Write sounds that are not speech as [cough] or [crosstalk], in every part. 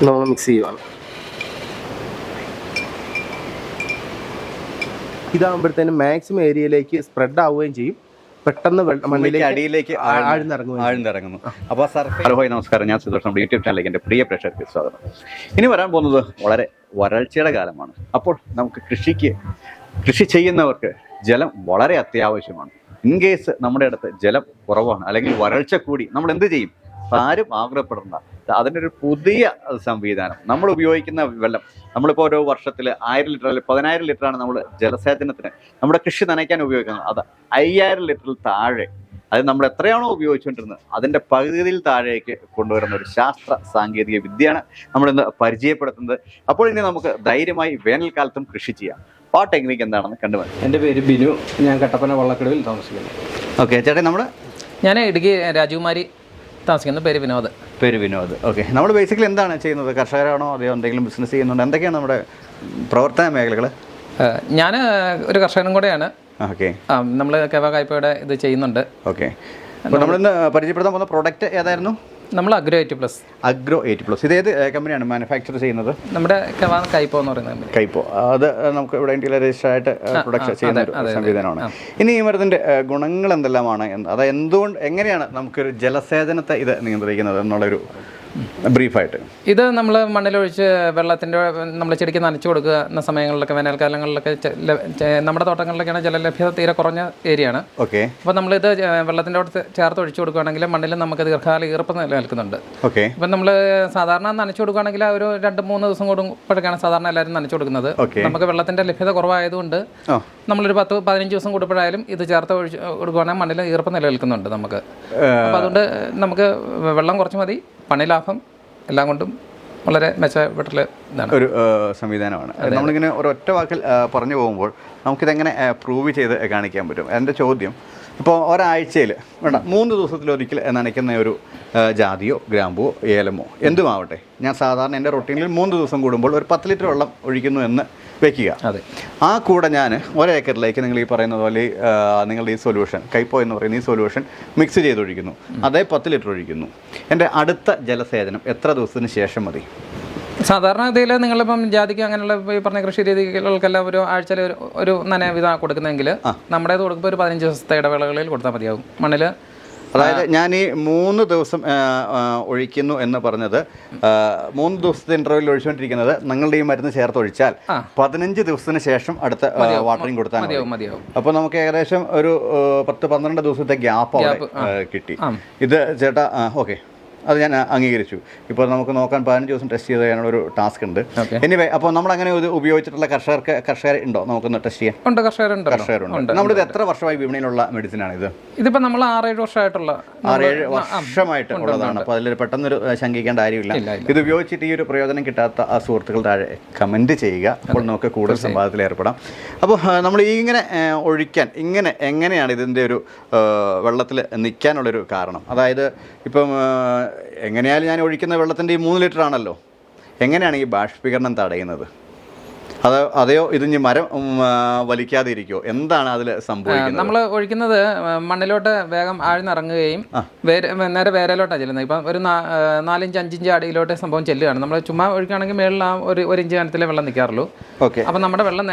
നമ്മൾ മിക്സ് ചെയ്യുവാണ് ഇതാകുമ്പോഴത്തേനും മാക്സിമം ഏരിയയിലേക്ക് സ്പ്രെഡ് ആവുകയും ചെയ്യും. പെട്ടെന്ന് മണ്ണിലേക്ക് അടിയിലേക്ക്. ആഴ്ന്നിറങ്ങുന്നു. അപ്പോൾ സാർ ഹലോ ഹോയ് നമസ്കാരം. ഞാൻ സുദർശൻ നമ്മുടെ യൂട്യൂബ് ചാനലിലേക്ക് എന്റെ പ്രിയ പ്രേക്ഷകർക്ക് സ്വാഗതം. ഇനി വരാൻ പോകുന്നത് വളരെ വരൾച്ചയുടെ കാലമാണ്. അപ്പോൾ നമുക്ക് കൃഷിക്ക് കൃഷി ചെയ്യുന്നവർക്ക് ജലം വളരെ അത്യാവശ്യമാണ്. ഇൻ കേസ് നമ്മുടെ അടുത്ത് ജലം കുറവാണ് അല്ലെങ്കിൽ വരൾച്ച കൂടി നമ്മൾ എന്ത് ചെയ്യും? ആരും ആഗ്രഹപ്പെടേണ്ട. അതിനൊരു പുതിയ സംവിധാനം. നമ്മൾ ഉപയോഗിക്കുന്ന വെള്ളം നമ്മളിപ്പോൾ ഓരോ വർഷത്തിൽ ആയിരം ലിറ്റർ അല്ലെങ്കിൽ പതിനായിരം ലിറ്ററാണ് നമ്മൾ ജലസേചനത്തിന് നമ്മുടെ കൃഷി നനയ്ക്കാൻ ഉപയോഗിക്കുന്നത്. അത് അയ്യായിരം ലിറ്ററിൽ താഴെ. അത് നമ്മൾ എത്രയാണോ ഉപയോഗിച്ചുകൊണ്ടിരുന്നത് അതിന്റെ പകുതിയിൽ താഴേക്ക് കൊണ്ടുവരുന്ന ഒരു ശാസ്ത്ര സാങ്കേതിക വിദ്യയാണ് നമ്മളിന്ന് പരിചയപ്പെടുത്തുന്നത്. അപ്പോൾ ഇനി നമുക്ക് ധൈര്യമായി വേനൽക്കാലത്തും കൃഷി ചെയ്യാം. ആ ടെക്നിക്ക് എന്താണെന്ന് കണ്ടുപോയി എന്റെ പേര് ബിനു ഞാൻ കട്ടപ്പന വള്ളക്കടവിൽ താമസിക്കുന്നു. ഓക്കെ ചേട്ടാ നമ്മൾ ഞാൻ ഇടുക്കി രാജകുമാരി. താമസിക്കുന്ന പേര് വിനോദ്. പേര് വിനോദ്. ഓക്കെ നമ്മൾ ബേസിക്കലി എന്താണ് ചെയ്യുന്നത്? കർഷകരാണോ? അതെയോ എന്തെങ്കിലും ബിസിനസ് ചെയ്യുന്നുണ്ടോ? എന്തൊക്കെയാണ് നമ്മുടെ പ്രവർത്തന മേഖലകൾ ഞാൻ ഒരു കർഷകനും കൂടെയാണ്. ഓക്കെ നമ്മൾ കേവ കായ്പയുടെ ഇത് ചെയ്യുന്നുണ്ട്. ഓക്കെ നമ്മളിന്ന് പരിചയപ്പെടുത്താൻ പോകുന്ന പ്രോഡക്റ്റ് ഏതായിരുന്നു? നമ്മൾ agro eighty plus agro eight plus ഇത് ഏത് കമ്പനിയാണ് മാനുഫാക്ചർ ചെയ്യുന്നത്? നമ്മുടെ കൈപ്പോ എന്ന് പറയുന്ന കമ്പനി കൈപ്പോ അത് നമുക്ക് ഇവിടെ ഇന്ത്യയിലെ രജിസ്റ്റർ ആയിട്ട് പ്രൊഡക്ഷൻ ചെയ്യുന്ന ഒരു സംവിധാനമാണ്. ഇനി ഈ മരുന്നിന്റെ ഗുണങ്ങൾ എന്തെല്ലാമാണ് അത് എന്തുകൊണ്ട് എങ്ങനെയാണ് നമുക്കൊരു ജലസേചനത്തെ ഇത് നിയന്ത്രിക്കുന്നത് എന്നുള്ളൊരു ബ്രീഫായിട്ട്. ഇത് നമ്മൾ മണ്ണിലൊഴിച്ച് വെള്ളത്തിന്റെ നമ്മൾ ചെടിക്ക് നനച്ചു കൊടുക്കുന്ന സമയങ്ങളിലൊക്കെ വേനൽക്കാലങ്ങളിലൊക്കെ നമ്മുടെ തോട്ടങ്ങളിലൊക്കെയാണ് ജലലഭ്യത തീരെ കുറഞ്ഞ ഏരിയയാണ്. ഓക്കെ. അപ്പോൾ നമ്മളിത് വെള്ളത്തിന്റെ അടുത്ത് ചേർത്ത് ഒഴിച്ചു കൊടുക്കുകയാണെങ്കിൽ മണ്ണിൽ നമുക്ക് ദീർഘകാല ഈർപ്പം നിലനിൽക്കുന്നുണ്ട് ഓക്കെ. ഇപ്പം നമ്മൾ സാധാരണ നനച്ചു കൊടുക്കുകയാണെങ്കിൽ ഒരു രണ്ട് മൂന്ന് ദിവസം കൂടുമ്പോഴൊക്കെയാണ് സാധാരണ എല്ലാവരും നനച്ചു കൊടുക്കുന്നത്. ഓക്കെ. നമുക്ക് വെള്ളത്തിന്റെ ലഭ്യത കുറവായതുകൊണ്ട് നമ്മളൊരു പത്ത് പതിനഞ്ച് ദിവസം കൂടുമ്പോഴായാലും ഇത് ചേർത്ത് ഒഴിച്ച് കൊടുക്കുകയാണെങ്കിൽ മണ്ണിൽ ഈർപ്പം നിലനിൽക്കുന്നുണ്ട് നമുക്ക്. അപ്പോൾ അതുകൊണ്ട് നമുക്ക് വെള്ളം കുറച്ച് മതി. പണി ലാഭം എല്ലാം കൊണ്ടും വളരെ മെച്ചപ്പെട്ട ഇതാണ്. ഒരു സംവിധാനമാണ്. നമ്മളിങ്ങനെ ഒരു ഒറ്റ വാക്കിൽ പറഞ്ഞു പോകുമ്പോൾ നമുക്കിതെങ്ങനെ പ്രൂവ് ചെയ്ത് കാണിക്കാൻ പറ്റും? എന്റെ ചോദ്യം ഇപ്പോൾ ഒരാഴ്ചയിൽ വേണ്ട മൂന്ന് ദിവസത്തിലൊരിക്കൽ നനയ്ക്കുന്ന ഒരു ജാതിയോ ഗ്രാമ്പോ ഏലമോ എന്തുമാവട്ടെ? ഞാൻ സാധാരണ എന്റെ റൊട്ടീനിൽ മൂന്ന് ദിവസം കൂടുമ്പോൾ ഒരു പത്ത് ലിറ്റർ വെള്ളം ഒഴിക്കുന്നു എന്ന് വെക്കുക. അതെ. ആ കൂടെ ഞാൻ ഒരേക്കറിലേക്ക് നിങ്ങൾ ഈ പറയുന്ന പോലെ നിങ്ങളുടെ ഈ സൊല്യൂഷൻ കൈപ്പോ എന്ന് പറയുന്ന ഈ സൊല്യൂഷൻ മിക്സ് ചെയ്തൊഴിക്കുന്നു. അതേ പത്ത് ലിറ്റർ ഒഴിക്കുന്നു. എന്റെ അടുത്ത ജലസേചനം എത്ര ദിവസത്തിന് ശേഷം മതി? സാധാരണഗതിയിൽ നിങ്ങളിപ്പം ജാതിക്ക് അങ്ങനെയുള്ള ഈ പറഞ്ഞ കൃഷി രീതികൾക്കെല്ലാം ഒരു ആഴ്ചയിൽ ഒരു ഒരു നനവിധ കൊടുക്കുന്നതെങ്കിൽ കൊടുക്കുന്നെങ്കിൽ നമ്മുടെ കൊടുക്കുമ്പോൾ ഒരു പതിനഞ്ച് ദിവസത്തെ ഇടവേളകളിൽ കൊടുത്താൽ മതിയാകും. മണ്ണിൽ അതായത് ഞാൻ ഈ മൂന്ന് ദിവസം ഒഴിക്കുന്നു എന്ന് പറഞ്ഞത് മൂന്ന് ദിവസത്തെ ഇന്റർവ്യൂവിൽ ഒഴിച്ചുകൊണ്ടിരിക്കുന്നത് നിങ്ങളുടെ ഈ മരുന്ന് ചേർത്ത് ഒഴിച്ചാൽ പതിനഞ്ച് ദിവസത്തിന് ശേഷം അടുത്ത വാട്ടറിങ് കൊടുത്താൽ മതി. മതിയാവും. അപ്പോൾ നമുക്ക് ഏകദേശം ഒരു പത്ത് പന്ത്രണ്ട് ദിവസത്തെ ഗ്യാപ്പ് കിട്ടി. ഇത് ചേട്ടാ ഓക്കെ. അത് ഞാൻ അംഗീകരിച്ചു. ഇപ്പോൾ നമുക്ക് നോക്കാൻ പതിനഞ്ച് ദിവസം ടെസ്റ്റ് ചെയ്ത് ചെയ്യാനുള്ള ഒരു ടാസ്ക് ഉണ്ട്. എനിവേ അപ്പോൾ നമ്മൾ അങ്ങനെ ഇത് ഉപയോഗിച്ചിട്ടുള്ള കർഷകർക്ക് കർഷകർ ഉണ്ടോ? നമുക്കൊന്ന് ടെസ്റ്റ് ചെയ്യാം ഉണ്ട് കർഷകരുണ്ട്. കർഷകരുണ്ട്. നമ്മളിത് എത്ര വർഷമായി വിപണിയിലുള്ള മെഡിസിൻ ആണ് ഇത്? ഇതിപ്പോൾ നമ്മൾ ആറേഴ് വർഷമായിട്ടുള്ള ആറേഴ് വർഷമായിട്ട് ഉള്ളതാണ്. അപ്പോൾ അതിൽ പെട്ടെന്നൊരു ശങ്കിക്കേണ്ട കാര്യമില്ല. ഇത് ഉപയോഗിച്ചിട്ട് ഈ ഒരു പ്രയോജനം കിട്ടാത്ത ആ സുഹൃത്തുക്കൾ താഴെ കമന്റ് ചെയ്യുക. അപ്പോൾ നമുക്ക് കൂടുതൽ സംവാദത്തിൽ ഏർപ്പെടാം. അപ്പോൾ നമ്മൾ ഈ ഇങ്ങനെ ഒഴിക്കാൻ ഇങ്ങനെ എങ്ങനെയാണ് ഇതിന്റെ ഒരു വെള്ളത്തിൽ നിൽക്കാനുള്ളൊരു കാരണം? അതായത് ഇപ്പം ഏഹ്, എങ്ങനെയായാലും ഞാൻ ഒഴിക്കുന്ന വെള്ളത്തിന്റെ ഈ മൂന്ന് ലിറ്റർ ആണല്ലോ. എങ്ങനെയാണ് ഈ ബാഷ്പീകരണം തടയുന്നത്? അത് അതെയോ ഇത് ഇനി മരം വലിക്കാതെ ഇരിക്കുമോ എന്താണ് അതിൽ സംഭവിക്കുന്നത്? നമ്മൾ ഒഴിക്കുന്നത് മണ്ണിലോട്ട് വേഗം ആഴ്ന്നിറങ്ങുകയും വേരെ നേരെ വേരലോട്ടാണ് ചെല്ലുന്നത്. ഇപ്പം ഒരു നാലിഞ്ച് അഞ്ചിഞ്ച് അടിയിലോട്ട് സംഭവം ചെല്ലുകയാണ്. നമ്മൾ ചുമ്മാ ഒഴിക്കുകയാണെങ്കിൽ മേളിൽ ആ ഒരു ഒരു ഇഞ്ച് കനത്തിലെ വെള്ളം നിൽക്കാറുള്ളൂ. ഓക്കെ. അപ്പം നമ്മുടെ വെള്ളം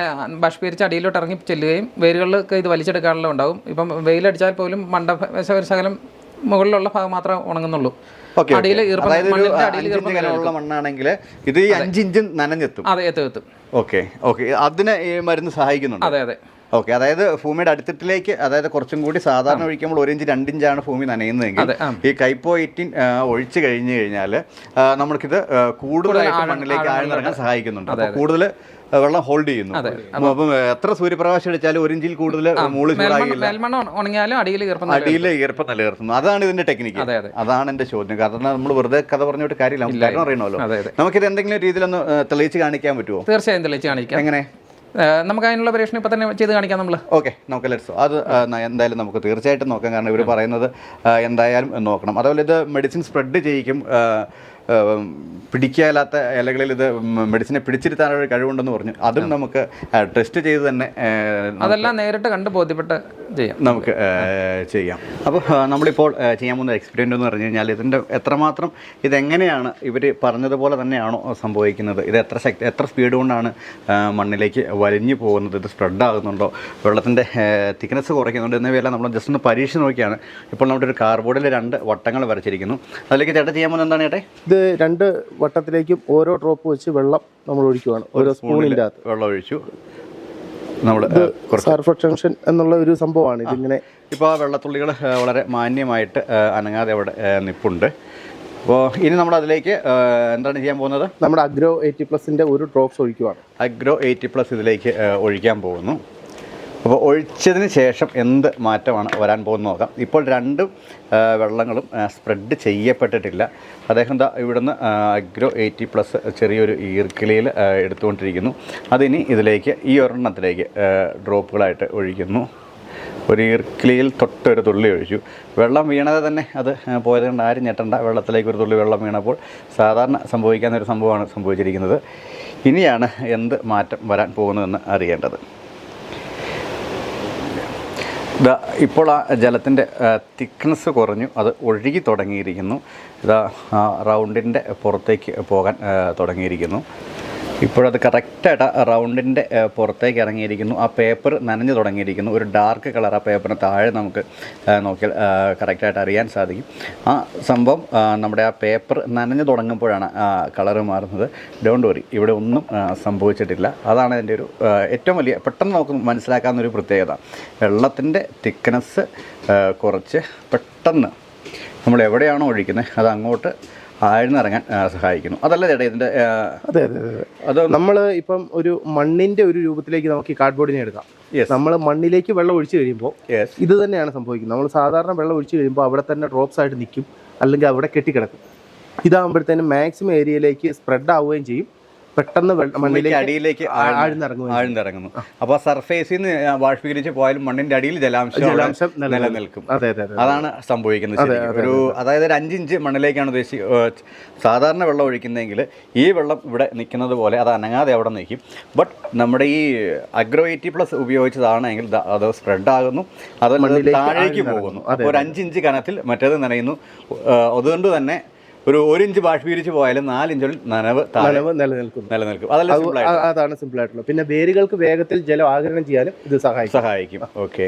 ബാഷ്പീകരിച്ച് അടിയിലോട്ട് ഇറങ്ങി ചെല്ലുകയും വേരുകളിലൊക്കെ ഇത് വലിച്ചെടുക്കാനുള്ള ഉണ്ടാവും ഇപ്പം വെയിലടിച്ചാൽ പോലും മണ്ട ഒരു ശകലം മുകളിലുള്ള ഭാഗം മാത്രമേ ഉണങ്ങുന്നുള്ളൂ. അടിയിൽ ഈർപ്പം മണ്ണാണെങ്കിൽ ഇത് ഈ അഞ്ചിഞ്ച് നനഞ്ഞെത്തും. അതെ എത്തും എത്തും. Okay okay. അതിന് ഈ മരുന്ന് സഹായിക്കുന്നുണ്ട്? അതെ അതെ. ഓക്കെ അതായത് ഭൂമിയുടെ അടിത്തട്ടിലേക്ക് അതായത് കുറച്ചും കൂടി സാധാരണ ഒഴിക്കുമ്പോൾ ഒരു ഇഞ്ച് രണ്ടിഞ്ചാണ് ഭൂമി നനയുന്നതെങ്കിൽ. ഈ കൈപ്പോ എയ്റ്റീൻ ഒഴിച്ചു കഴിഞ്ഞു കഴിഞ്ഞാൽ നമുക്കിത് കൂടുതലായിട്ട് മണ്ണിലേക്ക് ആഴ്ന്നിറങ്ങാൻ സഹായിക്കുന്നുണ്ട്. അപ്പോൾ കൂടുതൽ വെള്ളം ഹോൾഡ് ചെയ്യുന്നു. അപ്പം എത്ര സൂര്യപ്രകാശം അടിച്ചാലും ഒരു ഇഞ്ചിൽ കൂടുതൽ മുകളിൽ ചൂടാകില്ല. ഉണങ്ങിയാലും അടിയിൽ ഈർപ്പം നിലനിൽക്കും. അടിയിൽ ഈർപ്പം നിലനിർത്തുന്നു. അതാണ് ഇതിന്റെ ടെക്നിക്ക് അതെ, അതെ. അതാണ് എന്റെ ചോദ്യം. കാരണം നമ്മൾ വെറുതെ കഥ പറഞ്ഞിട്ട് കാര്യമില്ല. കാര്യം അറിയണമല്ലോ. നമുക്കിത് എന്തെങ്കിലും രീതിയിലൊന്ന് ഒന്ന് തെളിയിച്ച് കാണിക്കാൻ പറ്റുമോ തീർച്ചയായും തെളിയിച്ച് കാണിക്കാം. എങ്ങനെ? നമുക്ക് അതിനുള്ള പരീക്ഷണം ഇപ്പം തന്നെ ചെയ്ത് കാണിക്കാം നമ്മൾ ഓക്കെ നമുക്ക് ലെറ്റ്സ് അത് എന്തായാലും നമുക്ക് തീർച്ചയായിട്ടും നോക്കാം. കാരണം ഇവർ പറയുന്നത് എന്തായാലും നോക്കണം. അതുപോലെ ഇത് മെഡിസിൻ സ്പ്രെഡ് ചെയ്യിക്കും. പിടിക്കാത്ത ഇലകളിൽ ഇത് മെഡിസിനെ പിടിച്ചിരുത്താനുള്ള ഒരു കഴിവുണ്ടെന്ന് പറഞ്ഞു. അതും നമുക്ക് ടെസ്റ്റ് ചെയ്ത് തന്നെ അതെല്ലാം നേരിട്ട് കണ്ട് ബോധ്യപ്പെട്ട് ചെയ്യാം. നമുക്ക് ചെയ്യാം. അപ്പോൾ നമ്മളിപ്പോൾ ചെയ്യാൻ പോകുന്ന എക്സ്പെരിമെന്റ് എന്ന് പറഞ്ഞു കഴിഞ്ഞാൽ ഇതിന്റെ എത്രമാത്രം ഇതെങ്ങനെയാണ് ഇവർ പറഞ്ഞതുപോലെ തന്നെയാണോ സംഭവിക്കുന്നത്? ഇത് എത്ര ശക്തി എത്ര സ്പീഡ് കൊണ്ടാണ് മണ്ണിലേക്ക് വലിഞ്ഞു പോകുന്നത്? ഇത് സ്പ്രെഡ് ആകുന്നുണ്ടോ? വെള്ളത്തിന്റെ തിക്നെസ് കുറയ്ക്കുന്നുണ്ടോ? എന്നിവയെല്ലാം നമ്മൾ ജസ്റ്റ് ഒന്ന് പരീക്ഷിച്ച് നോക്കിയാണ്. ഇപ്പോൾ നമ്മുടെ ഒരു കാർബോർഡിൽ രണ്ട് വട്ടങ്ങൾ വരച്ചിരിക്കുന്നു. അതിലേക്ക് ചേട്ടൻ ചെയ്യാൻ പോകുന്നത് എന്താണ് ചേട്ടേ ഇത് രണ്ട് വട്ടത്തിലേക്കും ഓരോ ഡ്രോപ്പ് വെച്ച് വെള്ളം നമ്മൾ ഒഴിക്കുവാണ്. ഓരോ സ്പൂണിന്റെ അകത്ത് വെള്ളം ഒഴിച്ചു. നമ്മൾ സർഫക്ഷൻഷൻ എന്നുള്ള ഒരു സംഭവമാണ് ഇതിങ്ങനെ ഇപ്പോൾ ആ വെള്ളത്തുള്ളികൾ വളരെ മാന്യമായിട്ട് അനങ്ങാതെ അവിടെ നിപ്പുണ്ട്. അപ്പോൾ ഇനി നമ്മൾ അതിലേക്ക് എന്താണ് ചെയ്യാൻ പോകുന്നത്? നമ്മുടെ അഗ്രോ എയ്റ്റി പ്ലസിന്റെ ഒരു ഡ്രോപ്സ് ഒഴിക്കുവാണ്. അഗ്രോ എയ്റ്റി പ്ലസ് ഇതിലേക്ക് ഒഴിക്കാൻ പോകുന്നു. അപ്പോൾ ഒഴിച്ചതിന് ശേഷം എന്ത് മാറ്റമാണ് വരാൻ പോകുന്നത് നോക്കാം. ഇപ്പോൾ രണ്ട് വെള്ളങ്ങളും സ്പ്രെഡ് ചെയ്യപ്പെട്ടിട്ടില്ല. അദ്ദേഹം എന്താ ഇവിടുന്ന് അഗ്രോ എയ്റ്റി പ്ലസ് ചെറിയൊരു ഈർക്കിളിയിൽ എടുത്തുകൊണ്ടിരിക്കുന്നു. അതിനി ഇതിലേക്ക് ഈ ഒരെണ്ണത്തിലേക്ക് ഡ്രോപ്പുകളായിട്ട് ഒഴിക്കുന്നു. ഒരു ഈർക്കിളിയിൽ തൊട്ടൊരു തുള്ളി ഒഴിച്ചു. വെള്ളം വീണത് തന്നെ അത് പോയത് കൊണ്ട് ആരും ഞെട്ടണ്ട. വെള്ളത്തിലേക്ക് ഒരു തുള്ളി വെള്ളം വീണപ്പോൾ സാധാരണ സംഭവിക്കാവുന്ന ഒരു സംഭവമാണ് സംഭവിച്ചിരിക്കുന്നത്. ഇനിയാണ് എന്ത് മാറ്റം വരാൻ പോകുന്നതെന്ന് അറിയേണ്ടത്. ഇതാ ഇപ്പോൾ ആ ജലത്തിന്റെ തിക്നെസ് കുറഞ്ഞു. അത് ഒഴുകി തുടങ്ങിയിരിക്കുന്നു. ഇതാ റൗണ്ടിന്റെ പുറത്തേക്ക് പോകാൻ തുടങ്ങിയിരിക്കുന്നു. ഇപ്പോഴത് കറക്റ്റായിട്ട് റൗണ്ടിന്റെ പുറത്തേക്ക് ഇറങ്ങിയിരിക്കുന്നു. ആ പേപ്പർ നനഞ്ഞു തുടങ്ങിയിരിക്കുന്നു. ഒരു ഡാർക്ക് കളർ ആ പേപ്പറിന് താഴെ നമുക്ക് നോക്കിയാൽ കറക്റ്റായിട്ട് അറിയാൻ സാധിക്കും. ആ സംഭവം നമ്മുടെ ആ പേപ്പർ നനഞ്ഞു തുടങ്ങുമ്പോഴാണ് ആ കളറ് മാറുന്നത്. ഡോണ്ട് വറി ഇവിടെ ഒന്നും സംഭവിച്ചിട്ടില്ല. അതാണ് അതിന്റെ ഒരു ഏറ്റവും വലിയ പെട്ടെന്ന് നമുക്ക് മനസ്സിലാക്കാവുന്ന ഒരു പ്രത്യേകത. വെള്ളത്തിന്റെ തിക്നെസ് കുറച്ച് പെട്ടെന്ന് നമ്മൾ എവിടെയാണോ ഒഴിക്കുന്നത് അത് അങ്ങോട്ട് ആഴ്ന്നിറങ്ങാൻ സഹായിക്കുന്നു. അതല്ല ചേട്ടാ ഇതിന്റെ അതെ അതെ അതെ അത്. നമ്മൾ ഇപ്പം ഒരു മണ്ണിന്റെ ഒരു രൂപത്തിലേക്ക് നമുക്ക് ഈ കാർഡ്ബോർഡിനെ എടുക്കാം. നമ്മൾ മണ്ണിലേക്ക് വെള്ളം ഒഴിച്ചു കഴിയുമ്പോൾ ഇത് തന്നെയാണ് സംഭവിക്കുന്നത്. നമ്മൾ സാധാരണ വെള്ളം ഒഴിച്ചു കഴിയുമ്പോൾ അവിടെ തന്നെ ഡ്രോപ്സ് ആയിട്ട് നിൽക്കും അല്ലെങ്കിൽ അവിടെ കെട്ടിക്കിടക്കും. ഇതാകുമ്പോഴത്തേനും മാക്സിമം ഏരിയയിലേക്ക് സ്പ്രെഡ് ആവുകയും ചെയ്യും. പെട്ടെന്ന് മണ്ണിലേക്ക് അടിയിലേക്ക് ആഴ്ന്നിറങ്ങും ആഴ്ന്നിറങ്ങുന്നു. അപ്പോൾ സർഫേസിൽ നിന്ന് ബാഷ്പീകരിച്ച് പോയാലും മണ്ണിന്റെ അടിയിൽ ജലാംശം ജലാംശം നിലനിൽക്കും. അതെ അതെ അതെ അതാണ് സംഭവിക്കുന്നത് ഒരു അതായത് ഒരു അഞ്ചിഞ്ച് മണ്ണിലേക്കാണ് ഉദ്ദേശിച്ച് സാധാരണ വെള്ളം ഒഴിക്കുന്നതെങ്കിൽ ഈ വെള്ളം ഇവിടെ നിൽക്കുന്നത് പോലെ അത് അനങ്ങാതെ അവിടെ നിൽക്കും. ബട്ട് നമ്മുടെ ഈ അഗ്രോ എയ്റ്റി പ്ലസ് ഉപയോഗിച്ചതാണെങ്കിൽ അത് സ്പ്രെഡ് ആകുന്നു അത് താഴേക്ക് പോകുന്നു. അപ്പോൾ ഒരു അഞ്ചിഞ്ച് കനത്തിൽ മറ്റേത് നനയുന്നു. അതുകൊണ്ട് തന്നെ ഒരു ഒരു ഇഞ്ച് ബാഷ്പീകരിച്ച് പോയാലും നാലിഞ്ചിൽ നനവ് നനവ് നിലനിൽക്കും. നിലനിൽക്കും. അതല്ല അതാണ് സിമ്പിൾ ആയിട്ടുള്ളത് പിന്നെ വേരുകൾക്ക് വേഗത്തിൽ ജലം ആഗിരണം ചെയ്യാനും ഇത് സഹായിക്കും. സഹായിക്കും. ഓക്കെ.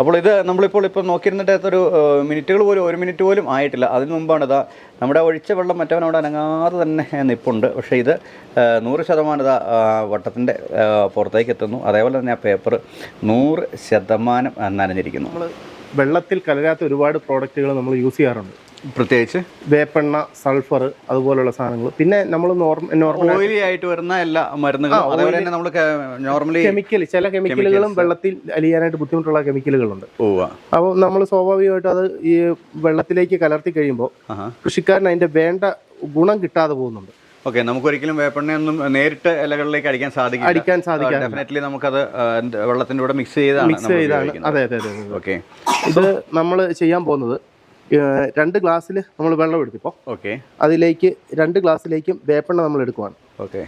അപ്പോൾ ഇത് നമ്മളിപ്പോൾ ഇപ്പോൾ നോക്കിയിരുന്നിട്ട് ഒരു മിനിറ്റുകൾ പോലും ഒരു മിനിറ്റ് പോലും ആയിട്ടില്ല. അതിന് മുമ്പാണ് ഇതാ നമ്മുടെ ഒഴിച്ച വെള്ളം മറ്റവൻ അവിടെ അനങ്ങാതെ തന്നെ നിപ്പുണ്ട്. പക്ഷേ ഇത് നൂറ് ശതമാനം ഇതാ വട്ടത്തിന്റെ പുറത്തേക്ക് എത്തുന്നു. അതേപോലെ തന്നെ ആ പേപ്പർ നൂറ് ശതമാനം നനഞ്ഞിരിക്കുന്നു. നമ്മൾ വെള്ളത്തിൽ കലരാത്ത ഒരുപാട് പ്രോഡക്റ്റുകൾ നമ്മൾ യൂസ് ചെയ്യാറുണ്ട്. പ്രത്യേകിച്ച്? വേപ്പെണ്ണ സൾഫർ അതുപോലുള്ള സാധനങ്ങൾ. പിന്നെ നമ്മൾ നോർമൽ ഓയിലി ആയിട്ട് വരുന്ന എല്ലാ മരുന്നുകളും അതേപോലെ തന്നെ നമ്മൾ നോർമലി കെമിക്കൽ ചില കെമിക്കലുകളും വെള്ളത്തിൽ അലിയാനായിട്ട് ബുദ്ധിമുട്ടുള്ള കെമിക്കലുകളുണ്ട് അപ്പോൾ നമ്മൾ സ്വാഭാവികമായിട്ട് അത് ഈ വെള്ളത്തിലേക്ക് കലർത്തി കഴിയുമ്പോൾ കൃഷിക്കാരൻ കൃഷിക്കാരന് അതിന്റെ വേണ്ട ഗുണം കിട്ടാതെ പോകുന്നുണ്ട്. ഓക്കെ നമുക്കൊരിക്കലും വേപ്പെണ്ണയൊന്നും നേരിട്ട് ഇലകളിലേക്ക് അടിക്കാൻ സാധിക്കും അടിക്കാൻ സാധിക്കും ഡെഫിനറ്റ്ലി നമുക്കത് വെള്ളത്തിന്റെ കൂടെ മിക്സ് ചെയ്താണ് മിക്സ് ചെയ്താണ്. അതെ അതെ അതെ. ഓക്കെ ഇത് നമ്മൾ ചെയ്യാൻ പോകുന്നത് രണ്ട് ഗ്ലാസ്സിൽ നമ്മൾ വെള്ളം എടുത്തിപ്പോൾ ഓക്കെ. അതിലേക്ക് രണ്ട് ഗ്ലാസ്സിലേക്കും വേപ്പെണ്ണ നമ്മൾ എടുക്കുവാണ്. ഓക്കെ.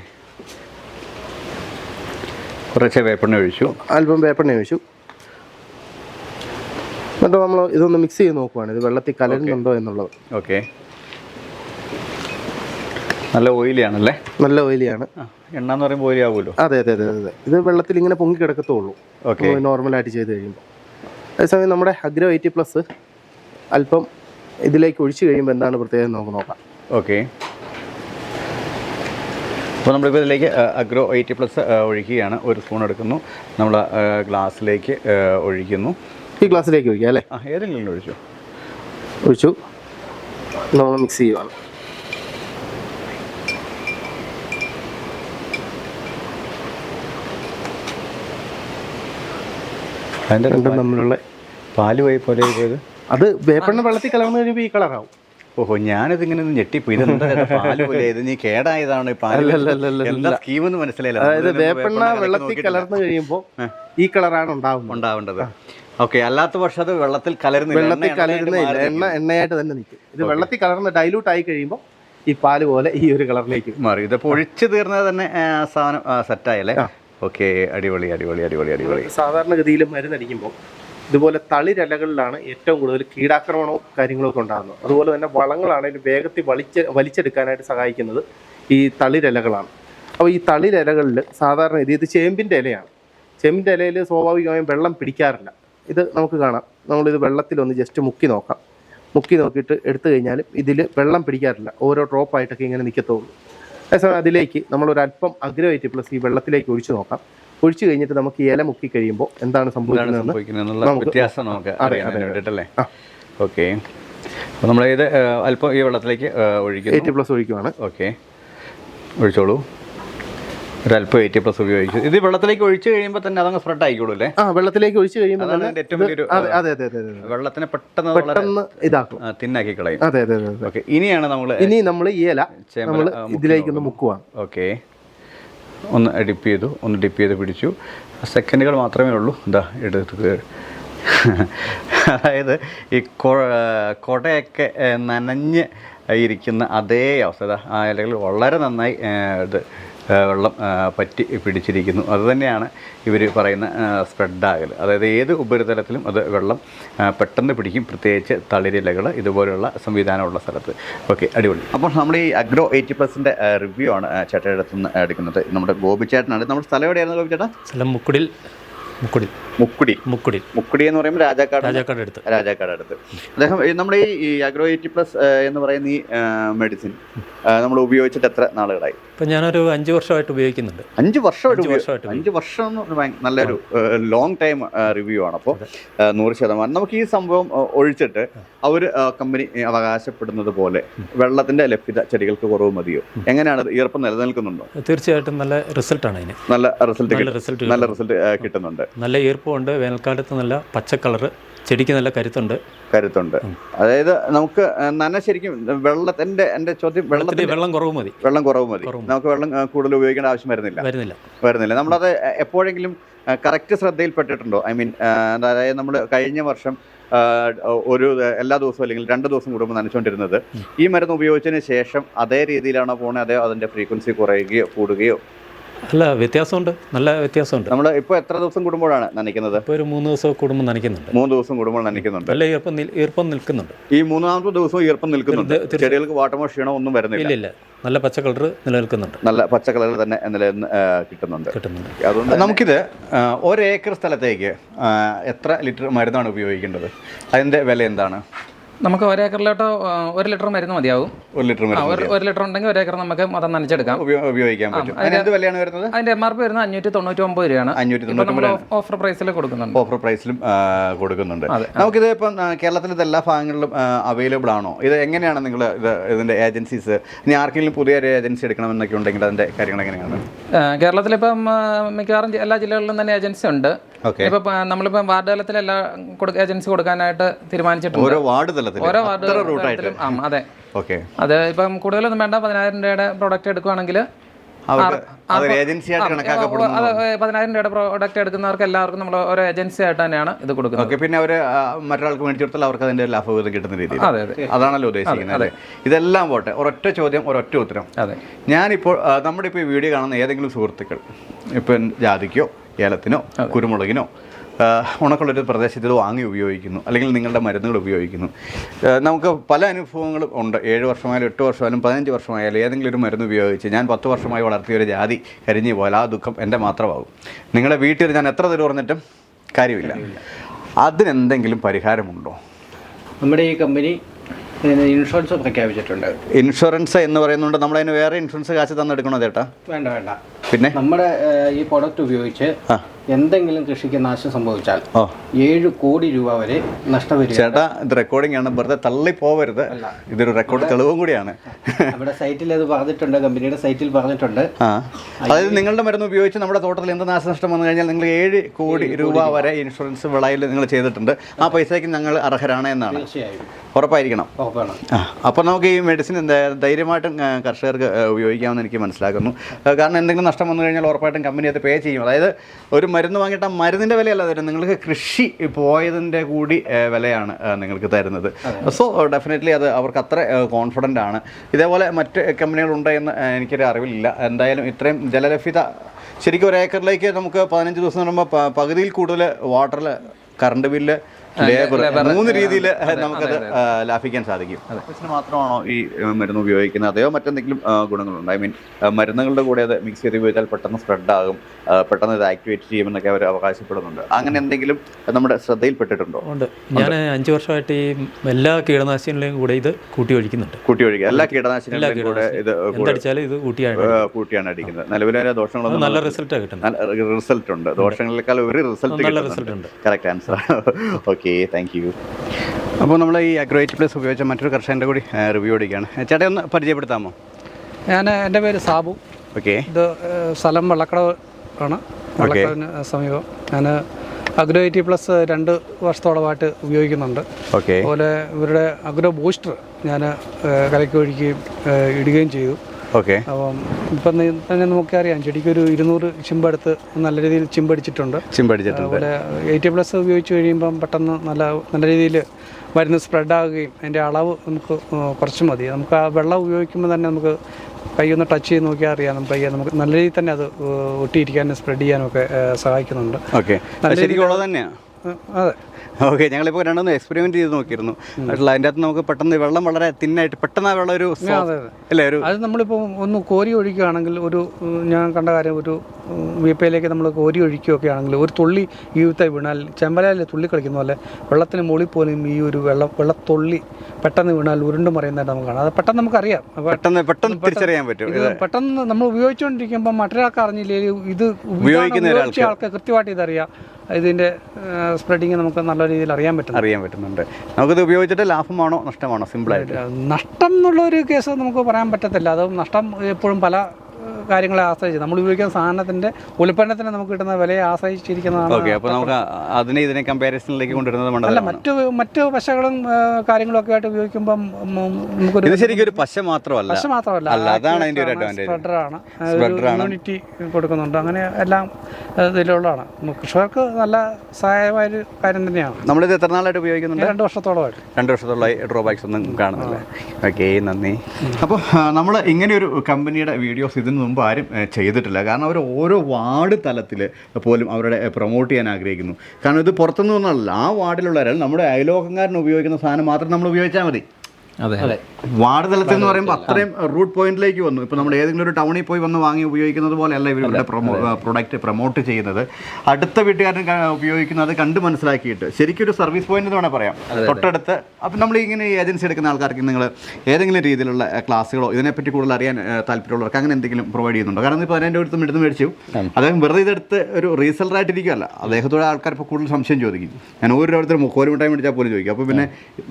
കുറച്ച് വേപ്പെണ്ണ ഒഴിച്ചു. അല്പം വേപ്പെണ്ണ ഒഴിച്ചു. എന്നിട്ട് നമ്മൾ ഇതൊന്ന് മിക്സ് ചെയ്ത് നോക്കുവാണ്. ഇത് വെള്ളത്തിൽ കലരുന്നുണ്ടോ എന്നുള്ളത്. ഓക്കെ. നല്ല ഓയിലിയാണല്ലേ? നല്ല ഓയിലിയാണ്. എണ്ണ എന്ന് പറയുമ്പോൾ ഓയിലി ആവുമല്ലോ അതെ അതെ അതെ അതെ. ഇത് വെള്ളത്തിൽ ഇങ്ങനെ പൊങ്ങി കിടക്കത്തുള്ളൂ. ഓക്കെ. നോർമലായിട്ട് ചെയ്ത് കഴിയുമ്പോൾ അതേസമയം നമ്മുടെ അഗ്രോ എയ്റ്റി പ്ലസ് അല്പം ഇതിലേക്ക് ഒഴിച്ചു കഴിയുമ്പോൾ എന്താണ് പ്രത്യേകത എന്ന് നമുക്ക് നോക്കാം. ഓക്കെ. അപ്പോൾ നമ്മളിപ്പോൾ ഇതിലേക്ക് അഗ്രോ എയ്റ്റി പ്ലസ് ഒഴിക്കുകയാണ്. ഒരു സ്പൂൺ എടുക്കുന്നു. നമ്മൾ ഗ്ലാസ്സിലേക്ക് ഒഴിക്കുന്നു. ഈ ഗ്ലാസ്സിലേക്ക് ഒഴിക്കുക അല്ലേ? ആ ഏതെങ്കിലും ഒഴിച്ചു. ഒഴിച്ചു. നമ്മൾ മിക്സ് ചെയ്യുവാണ്. അതിന്റെ രണ്ടും തമ്മിലുള്ള പാൽ പോയി പോലെ പോയത് അത് വേപ്പെണ്ണ വെള്ളത്തിൽ കലർന്ന് കഴിയുമ്പോൾ ഈ കളറാവും ഓഹോ ഞാനിത് ഇങ്ങനെ ഒന്ന് ഞെട്ടിപ്പോയി. ഇത്? നീ കേടായതാണ്. എന്താ സ്കീമെന്ന് മനസ്സിലായില്ല. അതായത് വേപ്പെണ്ണ വെള്ളത്തിൽ കലർന്നു കഴിയുമ്പോ കഴിയുമ്പോൾ ഈ കളറാണ് ഉണ്ടാവുന്നത്. ഉണ്ടാവേണ്ടത്. ഓക്കെ അല്ലാത്ത പക്ഷം അത് വെള്ളത്തിൽ കലർന്ന് വെള്ളത്തിൽ എണ്ണ കലരുന്ന എണ്ണ എണ്ണയായിട്ട് തന്നെ നിൽക്കും. ഇത് വെള്ളത്തിൽ കലർന്ന് ഡൈലൂട്ട് ആയി കഴിയുമ്പോൾ ഈ പാൽ പോലെ ഈ ഒരു കളറിലേക്ക് മാറി. ഇത് ഒഴിച്ചു തീർന്നത് തന്നെ സാധനം സെറ്റായല്ലേ ഓക്കെ അടിപൊളി അടിപൊളി അടിപൊളി അടിപൊളി. സാധാരണഗതിയിൽ മരുന്നടിക്കുമ്പോൾ ഇതുപോലെ തളിരലകളിലാണ് ഏറ്റവും കൂടുതൽ കീടാക്രമണവും കാര്യങ്ങളൊക്കെ ഉണ്ടാകുന്നത്. അതുപോലെ തന്നെ വളങ്ങളാണെങ്കിലും വേഗത്തിൽ വലിച്ച വലിച്ചെടുക്കാനായിട്ട് സഹായിക്കുന്നത് ഈ തളിരലകളാണ്. അപ്പോൾ ഈ തളിരലകളിൽ സാധാരണ ഇത് ഇത് ചേമ്പിന്റെ ഇലയാണ്. ചേമ്പിന്റെ ഇലയിൽ സ്വാഭാവികമായും വെള്ളം പിടിക്കാറില്ല. ഇത് നമുക്ക് കാണാം. നമ്മളിത് വെള്ളത്തിലൊന്ന് ജസ്റ്റ് മുക്കി നോക്കാം. മുക്കി നോക്കിയിട്ട് എടുത്തു കഴിഞ്ഞാലും ഇതിൽ വെള്ളം പിടിക്കാറില്ല. ഓരോ ഡ്രോപ്പായിട്ടൊക്കെ ഇങ്ങനെ നിൽക്കത്തുള്ളൂ അതേസമയം അതിലേക്ക് നമ്മളൊരല്പം അഗ്രവേറ്റ് പ്ലസ് ഈ വെള്ളത്തിലേക്ക് ഒഴിച്ചു നോക്കാം. ഒഴിച്ചു കഴിഞ്ഞിട്ട് നമുക്ക് ഇല മുക്കി കഴിയുമ്പോൾ എന്താണ് സംഭവിക്കുന്നത് വ്യത്യാസം നമുക്ക് അറിയാൻ. വേണ്ടിയിട്ടല്ലേ ഓക്കെ. നമ്മൾ ഇത് അല്പം ഈ വെള്ളത്തിലേക്ക് ഒഴിക്കും എയ്റ്റി പ്ലസ് ഒഴിക്കുവാണ്. ഓക്കെ. ഒഴിച്ചോളൂ. ഒരല്പം എയ്റ്റി പ്ലസ് ഉപയോഗിച്ചു. ഇത് വെള്ളത്തിലേക്ക് ഒഴിച്ചു കഴിയുമ്പോൾ തന്നെ അതങ്ങ് സ്പ്രെഡ് ആയിക്കോളൂ അല്ലേ? ആ വെള്ളത്തിലേക്ക് ഒഴിച്ചു കഴിയുമ്പോൾ ഏറ്റവും വലിയൊരു, അതെ അതെ അതെ അതെ. വെള്ളത്തിനെ പെട്ടെന്ന് പെട്ടെന്ന് ഇതാക്കും. തിന്നാക്കി കളയും. അതെ അതെ അതെ ഓക്കെ ഇനിയാണ് നമ്മൾ ഇനി നമ്മൾ ഈ ഇല നമ്മൾ ഇതിലേക്കൊന്ന് മുക്കുവാണ്. ഓക്കെ. ഒന്ന് ഡിപ്പ് ചെയ്തു ഒന്ന് ഡിപ്പ് ചെയ്ത് പിടിച്ചു. സെക്കൻഡുകൾ മാത്രമേ ഉള്ളൂ. എന്താ എടുത്ത് [laughs] അതായത് ഈ കൊടയൊക്കെ നനഞ്ഞ് ഇരിക്കുന്ന അതേ അവസ്ഥ. ഇലകൾ വളരെ നന്നായി ഇത് വെള്ളം പറ്റി പിടിച്ചിരിക്കുന്നു. അതുതന്നെയാണ് ഇവർ പറയുന്ന സ്പ്രെഡാകൽ അതായത് ഏത് ഉപരിതലത്തിലും അത് വെള്ളം പെട്ടെന്ന് പിടിക്കും. പ്രത്യേകിച്ച് തളിരിലകൾ ഇതുപോലെയുള്ള സംവിധാനമുള്ള സ്ഥലത്ത്. ഓക്കെ അടിപൊളി. അപ്പോൾ നമ്മൾ ഈ അഗ്രോ എയ്റ്റി പ്ലസിന്റെ റിവ്യൂ ആണ് ചേട്ടയുടെ അടുത്ത് നിന്ന് എടുക്കുന്നത്. നമ്മുടെ ഗോപി ചേട്ടനാണ്. നമ്മുടെ സ്ഥലം എവിടെയായിരുന്നു ഗോപി ചേട്ടാ? സ്ഥലം മുക്കുടിൽ മുക്കുടി. മുക്കുടി. മുക്കുടി. മുക്കുടി എന്ന് പറയുമ്പോൾ രാജാക്കാട് രാജാക്കാട് അടുത്ത്. രാജാക്കാട് അടുത്ത്. അദ്ദേഹം നമ്മൾ നമ്മുടെ ഈ- ഈ അഗ്രോ എയ്റ്റി പ്ലസ് എന്ന് പറയുന്ന ഈ മെഡിസിൻ നമ്മൾ ഉപയോഗിച്ചിട്ട് എത്ര നാളുകളായി? ഇപ്പം ഞാനൊരു അഞ്ച് വർഷമായിട്ട് ഉപയോഗിക്കുന്നുണ്ട്. അഞ്ച് വർഷമായിട്ട് അഞ്ച് വർഷം നല്ലൊരു ലോങ് ടൈം റിവ്യൂ ആണ്. അപ്പോൾ നൂറ് ശതമാനം. നമുക്ക് ഈ സംഭവം ഒഴിച്ചിട്ട് അവർ കമ്പനി അവകാശപ്പെടുന്നത് പോലെ വെള്ളത്തിന്റെ ലഭ്യത ചെടികൾക്ക് കുറവ് മതിയോ? എങ്ങനെയാണ് ഈർപ്പം നിലനിൽക്കുന്നുണ്ടോ? തീർച്ചയായിട്ടും നല്ല റിസൾട്ടാണ് അതിന്. നല്ല റിസൾട്ട് നല്ല റിസൾട്ട് നല്ല റിസൾട്ട് കിട്ടുന്നുണ്ട്. നല്ല ഈർപ്പമുണ്ട്. വേനൽക്കാലത്ത് നല്ല പച്ച കളറ് ചെടിക്ക് നല്ല കരുത്തുണ്ട്. കരുത്തുണ്ട്. അതായത് നമുക്ക് നന ശരിക്കും വെള്ളത്തിന്റെ എന്റെ ചോദ്യം വെള്ളത്തിന്റെ വെള്ളം കുറവ് മതി. വെള്ളം കുറവ് മതി. നമുക്ക് വെള്ളം കൂടുതൽ ഉപയോഗിക്കേണ്ട ആവശ്യം വരുന്നില്ല. വരുന്നില്ല. വരുന്നില്ല. നമ്മളത് എപ്പോഴെങ്കിലും കറക്റ്റ് ശ്രദ്ധയിൽപ്പെട്ടിട്ടുണ്ടോ? ഐ മീൻ അതായത് നമ്മൾ കഴിഞ്ഞ വർഷം ഒരു എല്ലാ ദിവസവും അല്ലെങ്കിൽ രണ്ട് ദിവസം കൂടുമ്പോൾ നനച്ചുകൊണ്ടിരുന്നത് ഈ മരുന്ന് ഉപയോഗിച്ചതിന് ശേഷം അതേ രീതിയിലാണോ പോണേ? അതേ അതിന്റെ ഫ്രീക്വൻസി കുറയുകയോ കൂടുകയോ അല്ല വ്യത്യാസമുണ്ട്. നല്ല വ്യത്യാസമുണ്ട്. നമ്മൾ ഇപ്പോൾ എത്ര ദിവസം കൂടുമ്പോഴാണ് നനയ്ക്കുന്നത്? ഇപ്പോൾ ഒരു മൂന്ന് ദിവസം കൂടുമ്പോൾ നനയ്ക്കുന്നുണ്ട്. മൂന്ന് ദിവസം കൂടുമ്പോൾ നനയ്ക്കുന്നുണ്ട്. അല്ല ഈർപ്പം ഈർപ്പം നിൽക്കുന്നുണ്ട്. ഈ മൂന്നാമത്തെ ദിവസവും ഈർപ്പം നിൽക്കുന്നുണ്ട്. ചെടികൾക്ക് വാട്ടമോ ക്ഷീണോ ഒന്നും വരുന്നില്ല. ഇല്ല ഇല്ല. നല്ല പച്ച കളർ നിലനിൽക്കുന്നുണ്ട്. നല്ല പച്ച കളർ തന്നെ കിട്ടുന്നുണ്ട്. കിട്ടുന്നുണ്ട്. അതുകൊണ്ട് നമുക്കിത് ഒരേക്കർ സ്ഥലത്തേക്ക് എത്ര ലിറ്റർ മരുന്നാണ് ഉപയോഗിക്കേണ്ടത്? അതിന്റെ വില എന്താണ്? നമുക്ക് ഒരേക്കറിലോട്ട് ഒരു ലിറ്റർ മരുന്ന് മതിയാവും. ഒരു ലിറ്റർ ഒരു ലിറ്റർ ഉണ്ടെങ്കിൽ ഒരേക്കർ നമുക്ക് മൊത്തം നനച്ചെടുക്കാം. ഉപയോഗിക്കാൻ പറ്റും. അതിന്റെ എം ആർ പി വരുന്നത് അഞ്ഞൂറ്റി തൊണ്ണൂറ്റി ഒമ്പത് രൂപയാണ്. നമ്മൾ ഓഫർ പ്രൈസിൽ കൊടുക്കുന്നുണ്ട്. ഓഫർ പ്രൈസിലും കൊടുക്കുന്നുണ്ട്. നമുക്കിത് ഇപ്പം കേരളത്തിലെ എല്ലാ ഭാഗങ്ങളിലും അവൈലബിൾ ആണോ? ഇത് എങ്ങനെയാണ് നിങ്ങൾ ഇത് ഇതിന്റെ ഏജൻസീസ് ഇനി ആർക്കെങ്കിലും പുതിയൊരു ഏജൻസി എടുക്കണമെന്നൊക്കെ ഉണ്ടെങ്കിൽ അതിന്റെ കാര്യങ്ങൾ എങ്ങനെയാണ്? കേരളത്തിലിപ്പം മിക്കവാറും എല്ലാ ജില്ലകളിലും തന്നെ ഏജൻസി ഉണ്ട്. ഇപ്പൊ നമ്മളിപ്പം വാർഡ് തലത്തിൽ എല്ലാ ഏജൻസി കൊടുക്കാനായിട്ട് തീരുമാനിച്ചിട്ടുണ്ട്. ഓരോ വാർഡ് തലത്തിൽ ഓരോ വാർഡ് തലത്തിലും ആ അതെ. ഓക്കെ. അത് ഇപ്പം കൂടുതലൊന്നും വേണ്ട പതിനായിരം രൂപയുടെ പ്രോഡക്റ്റ് എടുക്കുകയാണെങ്കിൽ പതിനായിരം രൂപയുടെ പ്രോഡക്റ്റ് എടുക്കുന്നവർക്ക് എല്ലാവർക്കും നമ്മൾ ഓരോ ഏജൻസി ആയിട്ട് തന്നെയാണ് ഇത് കൊടുക്കുന്നത്. പിന്നെ അവർ മറ്റൊരാൾക്ക് മേടിച്ചു കൊടുത്താൽ അവർക്ക് അതിന്റെ ലാഭവിഹിതം കിട്ടുന്ന അതെ അതാണല്ലോ ഉദ്ദേശിക്കുന്നത്? ഇതെല്ലാം പോട്ടെ ഒരൊറ്റ ചോദ്യം ഒരൊറ്റ ഉത്തരം. അതെ. ഞാനിപ്പോൾ നമ്മുടെ ഇപ്പോൾ ഈ വീഡിയോ കാണുന്ന ഏതെങ്കിലും സുഹൃത്തുക്കൾ ഇപ്പം ജാതിക്കോ ഏലത്തിനോ കുരുമുളകിനോ ഉണക്കുള്ളൊരു പ്രദേശത്ത് ഇത് വാങ്ങി ഉപയോഗിക്കുന്നു അല്ലെങ്കിൽ നിങ്ങളുടെ മരുന്നുകൾ ഉപയോഗിക്കുന്നു. നമുക്ക് പല അനുഭവങ്ങളും ഉണ്ട്. ഏഴ് വർഷമായാലും എട്ട് വർഷമായാലും പതിനഞ്ച് വർഷമായാലും ഏതെങ്കിലും ഒരു മരുന്ന് ഉപയോഗിച്ച് ഞാൻ പത്ത് വർഷമായി വളർത്തിയ ഒരു ജാതി കരിഞ്ഞു പോയാൽ ആ ദുഃഖം എന്റെ മാത്രമാകും. നിങ്ങളുടെ വീട്ടിൽ ഞാൻ എത്ര തരം പറഞ്ഞിട്ടും കാര്യമില്ല. അതിനെന്തെങ്കിലും പരിഹാരമുണ്ടോ? നമ്മുടെ ഈ കമ്പനി ഇൻഷുറൻസ് പ്രഖ്യാപിച്ചിട്ടുണ്ട് ഇൻഷുറൻസ് എന്ന് പറയുന്നുണ്ട് നമ്മൾ നമ്മളതിന് വേറെ ഇൻഷുറൻസ് കാശ് തന്നെടുക്കണോ ചേട്ടാ? വേണ്ട വേണ്ട. പിന്നെ? നമ്മുടെ ഈ പ്രൊഡക്റ്റ് ഉപയോഗിച്ച്. എന്തെങ്കിലും കൃഷിക്ക് നാശം സംഭവിച്ചാൽ ഏഴ് കോടി രൂപ വരെ നഷ്ടപരിഹാരം ചേട്ടാ ഇത് റെക്കോർഡിംഗ് ആണ്. വെറുതെ തള്ളി പോവരുത് ഇതൊരു റെക്കോർഡ് തെളിവും കൂടിയാണ്. നമ്മുടെ സൈറ്റിൽ അത് പറഞ്ഞിട്ടുണ്ട്. കമ്പനിയുടെ സൈറ്റിൽ പറഞ്ഞിട്ടുണ്ട്. അതായത് നിങ്ങളുടെ മരുന്ന് ഉപയോഗിച്ച് നമ്മുടെ തോട്ടത്തിൽ എന്ത് നാശനഷ്ടം വന്നു കഴിഞ്ഞാൽ നിങ്ങൾ ഏഴ് കോടി രൂപ വരെ ഇൻഷുറൻസ് വിളയിൽ നിങ്ങൾ ചെയ്തിട്ടുണ്ട്. ആ പൈസയ്ക്ക് ഞങ്ങൾ അർഹരാണ് എന്നാണ്. ഉറപ്പായിരിക്കണം. അപ്പോൾ നമുക്ക് ഈ മെഡിസിൻ എന്താ ധൈര്യമായിട്ടും കർഷകർക്ക് ഉപയോഗിക്കാമെന്ന് എനിക്ക് മനസ്സിലാക്കുന്നു. കാരണം എന്തെങ്കിലും നഷ്ടം വന്നു കഴിഞ്ഞാൽ ഉറപ്പായിട്ടും കമ്പനി അത് പേ ചെയ്യും. അതായത് ഒരു മരുന്ന് വാങ്ങിയിട്ട് ആ മരുന്നിന്റെ വിലയല്ല തരുന്നത്. നിങ്ങൾക്ക് കൃഷി പോയതിന്റെ കൂടി വിലയാണ് നിങ്ങൾക്ക് തരുന്നത്. സോ ഡെഫിനറ്റ്ലി അത് അവർക്ക് അത്ര കോൺഫിഡന്റ് ആണ്. ഇതേപോലെ മറ്റ് കമ്പനികളുണ്ട് എന്ന് എനിക്കൊരു അറിവില്ല എന്തായാലും ഇത്രയും ജലലഭ്യത ശരിക്കും ഒരു ഏക്കറിലേക്ക് നമുക്ക് പതിനഞ്ച് ദിവസം എന്ന് പറയുമ്പോൾ പകുതിയിൽ കൂടുതൽ വാട്ടറിൽ കറണ്ട് ബില്ല് ലേബർ മൂന്ന് രീതിയിൽ നമുക്കത് ലാഭിക്കാൻ സാധിക്കും. മാത്രമാണോ ഈ മരുന്ന് ഉപയോഗിക്കുന്നത്? അതെയോ മറ്റെന്തെങ്കിലും ഗുണങ്ങളുണ്ട്? ഐ മീൻ മരുന്നുകളുടെ കൂടെ അത് മിക്സ് ചെയ്ത് ഉപയോഗിച്ചാൽ പെട്ടെന്ന് സ്പ്രെഡ് ആകും പെട്ടെന്ന് ഇത് ആക്ടിവേറ്റ് ചെയ്യുമെന്നൊക്കെ അവർ അവകാശപ്പെടുന്നുണ്ട്. അങ്ങനെ എന്തെങ്കിലും നമ്മുടെ ശ്രദ്ധയിൽപ്പെട്ടിട്ടുണ്ടോ? ഉണ്ട്. ഞാൻ അഞ്ച് വർഷമായിട്ട് ഈ എല്ലാ കീടനാശിനികളെയും കൂടെ ഇത് കൂട്ടി ഒഴിക്കുന്നുണ്ട്. കൂട്ടി ഒഴിക്കുക. എല്ലാ കീടനാശിനികളും കൂടെ ഇത് എന്തടിച്ചാലും ഇത് കൂട്ടിയാണ് അടിക്കുന്നത്. നിലവിലെ ദോഷങ്ങളൊന്നും നല്ല റിസൾട്ടാണ് കിട്ടുന്നത്. റിസൾട്ട് ഉണ്ട്. ദോഷങ്ങളെക്കാൾ ഒരു റിസൾട്ട് നല്ല റിസൾട്ട് ഉണ്ട് correct answer okay thank you അപ്പോൾ നമ്മൾ ഈ അഗ്രോയിറ്റ് പ്ലസ് ഉപയോഗിച്ച മറ്റൊരു കർഷകന്റെ കൂടി റിവ്യൂ അടിക്കുകയാണ് ചേട്ടാ ഒന്ന് പരിചയപ്പെടുത്താമോ? ഞാൻ എന്റെ പേര് സാബു. ഓക്കെ ഇത് സ്ഥലം വള്ളക്കടവ് ആണ്. വള്ളക്കടവിന് സമീപം. ഞാൻ അഗ്രോ എയ്റ്റി പ്ലസ് രണ്ട് വർഷത്തോളമായിട്ട് ഉപയോഗിക്കുന്നുണ്ട്. ഓക്കെ അതുപോലെ ഇവരുടെ അഗ്രോ ബൂസ്റ്റർ ഞാൻ കലക്കി ഒഴിക്കുകയും ഇടുകയും ചെയ്തു. ഓക്കെ. അപ്പം ഇപ്പം തന്നെ നമുക്കറിയാം ചെടിക്കൊരു ഇരുന്നൂറ് ചിമ്പെടുത്ത് നല്ല രീതിയിൽ ചിമ്പടിച്ചിട്ടുണ്ട് ചിമ്പടിച്ചിട്ടുണ്ട് അതുപോലെ എയ്റ്റി പ്ലസ് ഉപയോഗിച്ച് കഴിയുമ്പം പെട്ടെന്ന് നല്ല നല്ല രീതിയിൽ മരുന്ന് സ്പ്രെഡ് ആകുകയും അതിന്റെ അളവ് നമുക്ക് കുറച്ച് മതി. നമുക്ക് ആ വെള്ളം ഉപയോഗിക്കുമ്പോൾ തന്നെ നമുക്ക് കൈയൊന്ന് ടച്ച് ചെയ്ത് നോക്കിയാൽ അറിയാം. നമുക്ക് കൈ നമുക്ക് നല്ല രീതിയിൽ തന്നെ അത് ഒട്ടിയിരിക്കാനും സ്പ്രെഡ് ചെയ്യാനും ഒക്കെ സഹായിക്കുന്നുണ്ട്. ഓക്കെ. നല്ല ഉള്ളത് തന്നെയാണ് അതെ. ഓക്കെ ഞങ്ങളിപ്പോൾ രണ്ടൊന്ന് എക്സ്പെരിമെന്റ് ചെയ്ത് നോക്കിയിരുന്നു. പക്ഷേ അതിന്റെ അകത്ത് നമുക്ക് പെട്ടെന്ന് വെള്ളം വളരെ തിന്നായിട്ട് പെട്ടെന്ന് ആ വെള്ളം ഒരു. അല്ലേ ഒരു അത് നമ്മളിപ്പോൾ ഒന്ന് കോരി ഒഴിക്കുകയാണെങ്കിൽ ഒരു ഞാൻ കണ്ട കാര്യം ഒരു വീപ്പയിലേക്ക് നമ്മൾ കോരി ഒഴിക്കുകയൊക്കെ ആണെങ്കിൽ ഒരു തുള്ളി ഈ വിത്ത വീണാൽ ചെമ്പലയിലെ തുള്ളി കളിക്കുന്ന പോലെ വെള്ളത്തിന് മുകളിൽ പോലും ഈ ഒരു വെള്ളം വെള്ളത്തുള്ളി പെട്ടെന്ന് വീണാൽ ഉരുണ്ട് മറിയുന്നതായിട്ട് നമുക്ക് കാണാം. അത് പെട്ടെന്ന് നമുക്കറിയാം. പെട്ടെന്ന് പെട്ടെന്ന് തിരിച്ചറിയാൻ പറ്റും. ഇത് പെട്ടെന്ന് നമ്മൾ ഉപയോഗിച്ചുകൊണ്ടിരിക്കുമ്പോൾ മറ്റൊരാൾക്ക് അറിഞ്ഞില്ലെങ്കിൽ ഇത് ഉപയോഗിക്കുന്ന ആൾക്ക് കൃത്യമായിട്ട് ഇതറിയാം. ഇതിന്റെ സ്പ്രെഡിങ് നമുക്ക് നല്ല രീതിയിൽ അറിയാൻ പറ്റും അറിയാൻ പറ്റുന്നുണ്ട്. നമുക്കിത് ഉപയോഗിച്ചിട്ട് ലാഭമാണോ നഷ്ടമാണോ? സിമ്പിളായിട്ട് നഷ്ടം എന്നുള്ള ഒരു കേസ് നമുക്ക് പറയാൻ പറ്റത്തില്ല. അതും നഷ്ടം എപ്പോഴും പല കാര്യങ്ങളെ ആശ്രയിച്ച് നമ്മൾ ഉപയോഗിക്കുന്ന സാധനത്തിന്റെ ഉൽപ്പന്നത്തിന് നമുക്ക് കിട്ടുന്ന വിലയെ ആശ്രയിച്ചിരിക്കുന്നതാണ് ഓക്കെ അപ്പോൾ നമുക്ക് അതിനെ ഇതിനെ കമ്പാരിസണിലേക്ക് കൊണ്ടുവരുന്നത് അല്ല മറ്റു മറ്റു പശകളും കാര്യങ്ങളും ഒക്കെ ആയിട്ട് ഉപയോഗിക്കുമ്പം നമുക്കൊരു ശരിക്കും ഒരു പശ മാത്രമല്ല. പശ മാത്രമല്ല. അതാണ് അതിന്റെ ഒരു അഡ്വാന്റേജ് സ്പ്രെഡറാണ് ഇമ്മ്യൂണിറ്റി കൊടുക്കുന്നുണ്ട്. അങ്ങനെ എല്ലാം ഇതിലുള്ളതാണ്. കർഷകർക്ക് നല്ല സഹായമായ ഒരു കാര്യം തന്നെയാണ്. നമ്മളിത് എത്ര നാളായിട്ട് ഉപയോഗിക്കുന്നുണ്ട്? രണ്ട് വർഷത്തോളമായിട്ട് രണ്ട് വർഷത്തോളമായി ഡ്രോബാക്സ് ഒന്നും കാണുന്നില്ല. ഓക്കെ നന്ദി. അപ്പോൾ നമ്മൾ ഇങ്ങനെ ഒരു കമ്പനിയുടെ വീഡിയോസ് ഇതിനു മുമ്പ് ആരും ചെയ്തിട്ടില്ല. കാരണം അവർ ഓരോ വാർഡ് തലത്തിൽ പോലും അവരുടെ പ്രൊമോട്ട് ചെയ്യാൻ ആഗ്രഹിക്കുന്നു. കാരണം ഇത് പുറത്തുനിന്ന് വന്നല്ല ആ വാർഡിലുള്ള ഒരാൾ നമ്മുടെ അയലോകക്കാരൻ ഉപയോഗിക്കുന്ന സാധനം മാത്രം നമ്മൾ ഉപയോഗിച്ചാൽ മതി. അതെ. വാർഡ് തലത്തിൽ എന്ന് പറയുമ്പോൾ അത്രയും റൂട്ട് പോയിന്റിലേക്ക് വന്നു. ഇപ്പോൾ നമ്മൾ ഏതെങ്കിലും ഒരു ടൗണിൽ പോയി വന്ന് വാങ്ങി ഉപയോഗിക്കുന്നത് പോലെയല്ല ഇവരുടെ പ്രൊഡക്റ്റ് പ്രൊമോട്ട് ചെയ്യുന്നത്. അടുത്ത വീട്ടുകാരൻ ഉപയോഗിക്കുന്നത് കണ്ട് മനസ്സിലാക്കിയിട്ട് ശരിക്കും ഒരു സർവീസ് പോയിന്റ് എന്ന് വേണേൽ പറയാം. തൊട്ടടുത്ത് അപ്പം നമ്മൾ ഇങ്ങനെ ഏജൻസി എടുക്കുന്ന ആൾക്കാർക്ക് നിങ്ങൾ ഏതെങ്കിലും രീതിയിലുള്ള ക്ലാസ്സുകളോ ഇതിനെപ്പറ്റി കൂടുതൽ അറിയാൻ താല്പര്യമുള്ളവർക്ക് അങ്ങനെ എന്തെങ്കിലും പ്രൊവൈഡ് ചെയ്യുന്നുണ്ടോ? കാരണം ഇപ്പോൾ അതിന്റെ അടുത്ത് എടുത്ത് മേടിച്ചു. അദ്ദേഹം വെറുതെ ഇതെടുത്ത് ഒരു റീസെല്ലറായിട്ട് ഇരിക്കുകയല്ല അദ്ദേഹത്തോടെ ആൾക്കാർ ഇപ്പോൾ കൂടുതൽ സംശയം ചോദിക്കും. ഞാൻ ഓരോരുത്തരും കോലുമിട്ടായി മേടിച്ചാൽ പോലും ചോദിക്കും. അപ്പോൾ പിന്നെ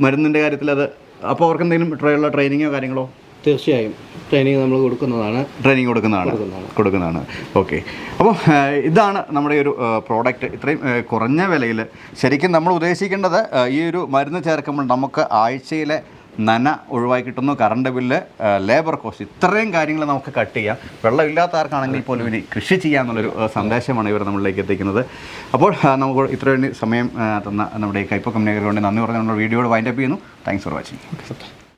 മരുന്നിന്റെ കാര്യത്തിൽ അത് അപ്പോൾ അവർക്ക് എന്തെങ്കിലും ട്രൈ- ട്രെയിനിങ്ങോ കാര്യങ്ങളോ? തീർച്ചയായും. ട്രെയിനിങ് നമ്മൾ കൊടുക്കുന്നതാണ്. ട്രെയിനിങ് കൊടുക്കുന്നതാണ്. കൊടുക്കുന്നതാണ്. ഓക്കെ അപ്പോൾ ഇതാണ് നമ്മുടെ ഒരു പ്രോഡക്റ്റ് ഇത്രയും കുറഞ്ഞ വിലയിൽ ശരിക്കും നമ്മൾ ഉദ്ദേശിക്കേണ്ടത് ഈ ഒരു മരുന്ന് ചേർക്കുമ്പോൾ നമുക്ക് ആഴ്ചയിലെ നന ഒഴിവാക്കി കിട്ടുന്നു. കറണ്ട് ബില്ല് ലേബർ കോസ്റ്റ് ഇത്രയും കാര്യങ്ങൾ നമുക്ക് കട്ട് ചെയ്യാം. വെള്ളമില്ലാത്ത ആർക്കാണെങ്കിൽ പോലും ഇനി കൃഷി ചെയ്യാമെന്നുള്ളൊരു സന്ദേശമാണ് ഇവർ നമ്മളിലേക്ക് എത്തിക്കുന്നത്. അപ്പോൾ നമുക്ക് ഇത്രയും സമയം തന്ന നമ്മുടെ കൈപ്പ കമ്പനിക്ക് വേണ്ടി നന്ദി പറഞ്ഞ് നമ്മുടെ വീഡിയോയോട് വൈൻഡപ്പ് ചെയ്യുന്നു. Thanks for watching